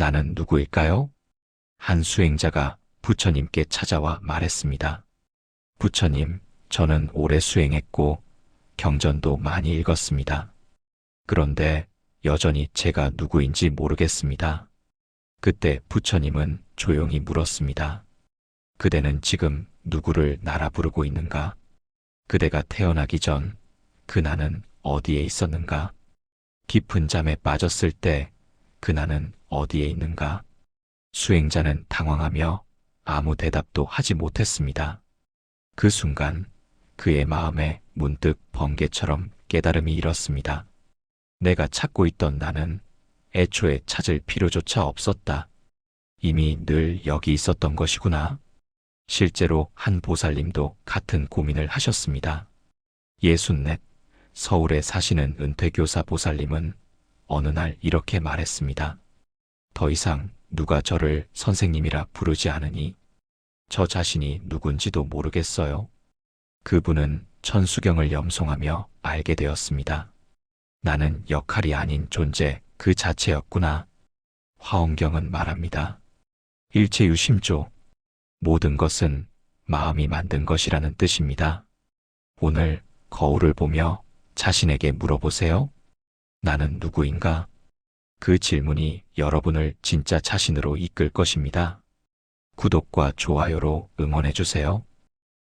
나는 누구일까요? 한 수행자가 부처님께 찾아와 말했습니다. 부처님, 저는 오래 수행했고 경전도 많이 읽었습니다. 그런데 여전히 제가 누구인지 모르겠습니다. 그때 부처님은 조용히 물었습니다. 그대는 지금 누구를 나라 부르고 있는가? 그대가 태어나기 전 그 나는 어디에 있었는가? 깊은 잠에 빠졌을 때 그 나는 어디에 있는가? 수행자는 당황하며 아무 대답도 하지 못했습니다. 그 순간 그의 마음에 문득 번개처럼 깨달음이 일었습니다. 내가 찾고 있던 나는 애초에 찾을 필요조차 없었다. 이미 늘 여기 있었던 것이구나. 실제로 한 보살님도 같은 고민을 하셨습니다. 예순넷 서울에 사시는 은퇴교사 보살님은 어느 날 이렇게 말했습니다. 더 이상 누가 저를 선생님이라 부르지 않으니 저 자신이 누군지도 모르겠어요. 그분은 천수경을 염송하며 알게 되었습니다. 나는 역할이 아닌 존재 그 자체였구나. 화엄경은 말합니다. 일체유심조. 모든 것은 마음이 만든 것이라는 뜻입니다. 오늘 거울을 보며 자신에게 물어보세요. 나는 누구인가? 그 질문이 여러분을 진짜 자신으로 이끌 것입니다. 구독과 좋아요로 응원해주세요.